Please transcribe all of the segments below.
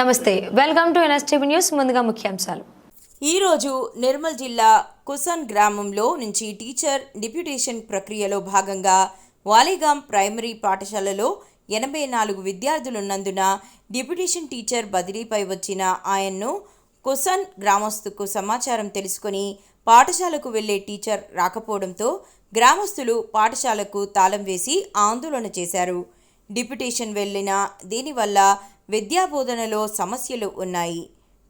నమస్తే welcome to NSTV news ముందుగా ముఖ్యాంశాలు. ఈరోజు నిర్మల్ జిల్లా కుసన్ గ్రామంలో నుంచి టీచర్ డిప్యూటేషన్ ప్రక్రియలో భాగంగా వాలేగాం ప్రైమరీ పాఠశాలలో ఎనభై నాలుగు విద్యార్థులున్నందున డిప్యూటేషన్ టీచర్ బదిలీపై వచ్చిన ఆయన్ను కుసన్ గ్రామస్తుకు సమాచారం తెలుసుకొని పాఠశాలకు వెళ్ళే టీచర్ రాకపోవడంతో గ్రామస్తులు పాఠశాలకు తాళం వేసి ఆందోళన చేశారు. డిప్యుటేషన్ వెళ్ళిన దీనివల్ల విద్యాబోధనలో సమస్యలు ఉన్నాయి.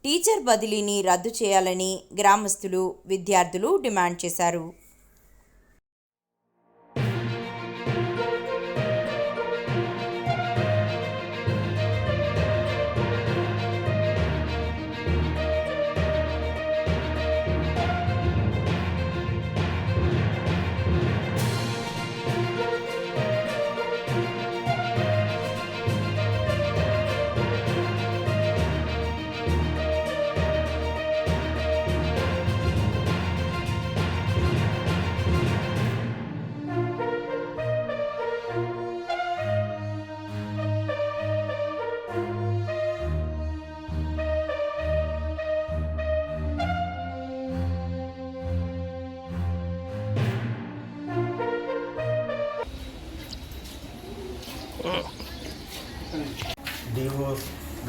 టీచర్ బదిలీని రద్దు చేయాలని గ్రామస్తులు విద్యార్థులు డిమాండ్ చేశారు.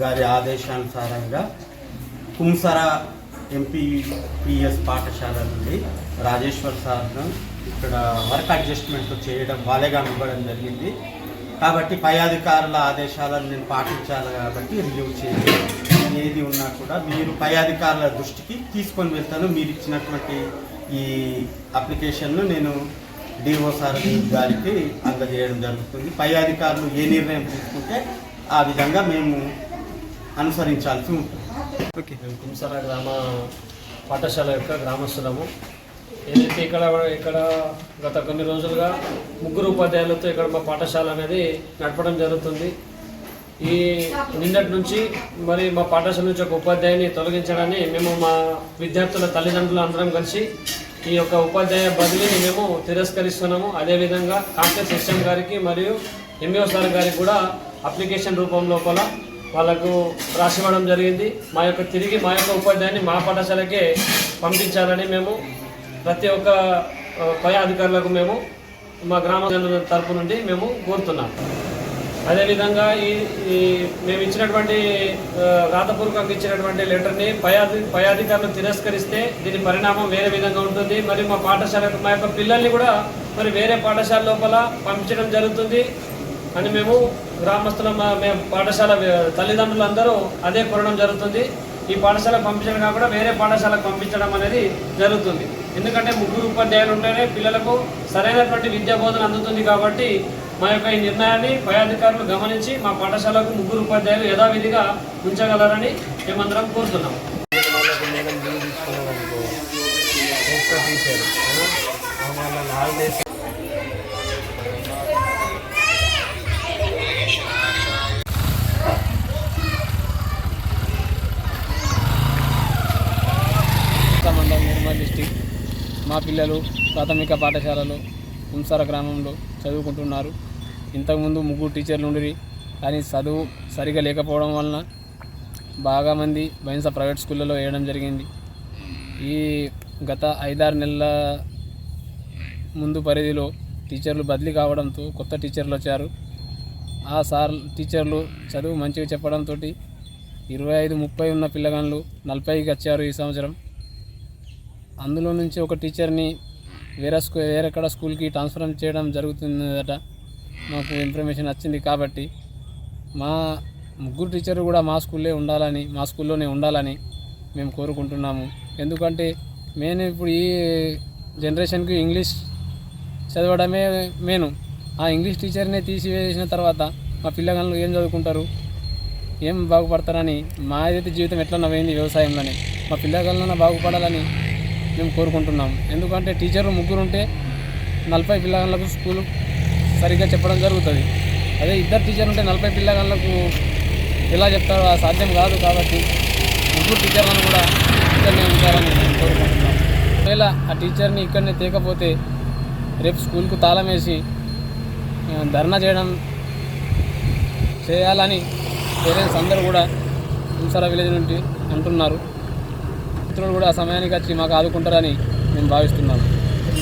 గారి ఆదేశానుసారంగా కుంసర ఎంపీపీఎస్ పాఠశాల నుండి రాజేశ్వర్ సార్ను ఇక్కడ వర్క్ అడ్జస్ట్మెంట్ చేయడం వాళ్ళేగా ఇవ్వడం జరిగింది. కాబట్టి పై అధికారుల ఆదేశాలను నేను పాటించాలి కాబట్టి రిలీవ్ చేయాలి ఏది ఉన్నా కూడా మీరు పై అధికారుల దృష్టికి తీసుకొని వెళ్తాను. మీరు ఇచ్చినటువంటి ఈ అప్లికేషన్ను నేను డిఓ సార్ గారికి అందజేయడం జరుగుతుంది. పై అధికారులు ఏ నిర్ణయం తీసుకుంటే ఆ విధంగా మేము అనుసరించాల్సి ఉంటుంది. ఓకే. కుంసర గ్రామ పాఠశాల యొక్క గ్రామస్తులము. ఏదైతే ఇక్కడ ఇక్కడ గత కొన్ని రోజులుగా ముగ్గురు ఉపాధ్యాయులతో ఇక్కడ మా పాఠశాల అనేది నడపడం జరుగుతుంది. ఈ నిన్నటి నుంచి మరి మా పాఠశాల నుంచి ఒక ఉపాధ్యాయుని తొలగించడాన్ని మేము మా విద్యార్థుల తల్లిదండ్రులు అందరం కలిసి ఈ యొక్క ఉపాధ్యాయ బదిలీని మేము తిరస్కరిస్తున్నాము. అదేవిధంగా కాంప్లెక్స్ ఎస్ఎం గారికి మరియు ఎంఈఓ సార్ గారికి కూడా అప్లికేషన్ రూపం లోపల వాళ్ళకు రాసివ్వడం జరిగింది. మా యొక్క తిరిగి మా యొక్క ఉపాధ్యాయుని మా పాఠశాలకే పంపించాలని మేము ప్రతి ఒక్క పై అధికారులకు మేము మా గ్రామ తరపు నుండి మేము కోరుతున్నాం. అదేవిధంగా ఈ ఈ మేము ఇచ్చినటువంటి రాతపూర్వకంగా ఇచ్చినటువంటి లెటర్ని పై పై అధికారులు తిరస్కరిస్తే దీని పరిణామం వేరే విధంగా ఉంటుంది. మరి మా పాఠశాలకు మా యొక్క పిల్లల్ని కూడా మరి వేరే పాఠశాల లోపల పంపించడం జరుగుతుంది అని మేము గ్రామస్తుల మా- మేము పాఠశాల తల్లిదండ్రులు అందరూ అదే కోరడం జరుగుతుంది. ఈ పాఠశాల పంపించడం కాకుండా వేరే పాఠశాలకు పంపించడం అనేది జరుగుతుంది. ఎందుకంటే ముగ్గురు ఉపాధ్యాయులు ఉంటేనే పిల్లలకు సరైనటువంటి విద్యా బోధన అందుతుంది కాబట్టి మా యొక్క ఈ నిర్ణయాన్ని పై అధికారులు గమనించి మా పాఠశాలకు ముగ్గురు ఉపాధ్యాయులు యథావిధిగా ఉంచగలరని మేమందరం కోరుతున్నాం. మండలం నిర్మల్ డిస్టిక్ మా పిల్లలు ప్రాథమిక పాఠశాలలో కుంసార గ్రామంలో చదువుకుంటున్నారు. ఇంతకుముందు ముగ్గురు టీచర్లు ఉండిరి కానీ చదువు సరిగా లేకపోవడం వలన బాగా మంది బైన్స ప్రైవేట్ స్కూళ్ళలో వేయడం జరిగింది. ఈ గత ఐదారు నెలల ముందు పరిధిలో టీచర్లు బదిలీ కావడంతో కొత్త టీచర్లు వచ్చారు. ఆ సార్ టీచర్లు చదువు మంచిగా చెప్పడంతో ఇరవై ఐదు ముప్పై ఉన్న పిల్లగాళ్ళు నలభైకి వచ్చారు ఈ సంవత్సరం. అందులో నుంచి ఒక టీచర్ని వేరే స్కూ వేరెక్కడ స్కూల్కి ట్రాన్స్ఫర్ చేయడం జరుగుతుందట. మాకు ఇన్ఫర్మేషన్ వచ్చింది కాబట్టి మా ముగ్గురు టీచర్ కూడా మా స్కూల్లో ఉండాలని మా స్కూల్లోనే ఉండాలని మేము కోరుకుంటున్నాము. ఎందుకంటే మెయిన్ ఇప్పుడు ఈ జనరేషన్కి ఇంగ్లీష్ చదవడమే మేను ఆ ఇంగ్లీష్ టీచర్ని తీసివేసిన తర్వాత మా పిల్లగాళ్ళు ఏం చదువుకుంటారు? ఏం బాగుపడతారని మా అయితే జీవితం ఎట్లా నవ్వింది వ్యవసాయంలోనే. మా పిల్లగాళ్ళన బాగుపడాలని మేము కోరుకుంటున్నాం. ఎందుకంటే టీచర్లు ముగ్గురు ఉంటే నలభై పిల్లగాళ్ళకు స్కూల్ సరిగ్గా చెప్పడం జరుగుతుంది. అదే ఇద్దరు టీచర్ ఉంటే నలభై పిల్లగాళ్ళకు ఎలా చెప్తారో అది సాధ్యం కాదు కాబట్టి ముగ్గురు టీచర్లను కూడా ఇక్కడనే ఉంచాలని మేము కోరుకుంటున్నాం. ఒకవేళ ఆ టీచర్ని ఇక్కడనే తేకపోతే రేపు స్కూల్కు తాళం వేసి ధర్నా చేయడం చేయాలని పేరెంట్స్ అందరూ కూడా కుంసార విలేజ్ నుండి అంటున్నారు. మిత్రులు కూడా సమయానికి వచ్చి మాకు ఆదుకుంటారని మేము భావిస్తున్నాము.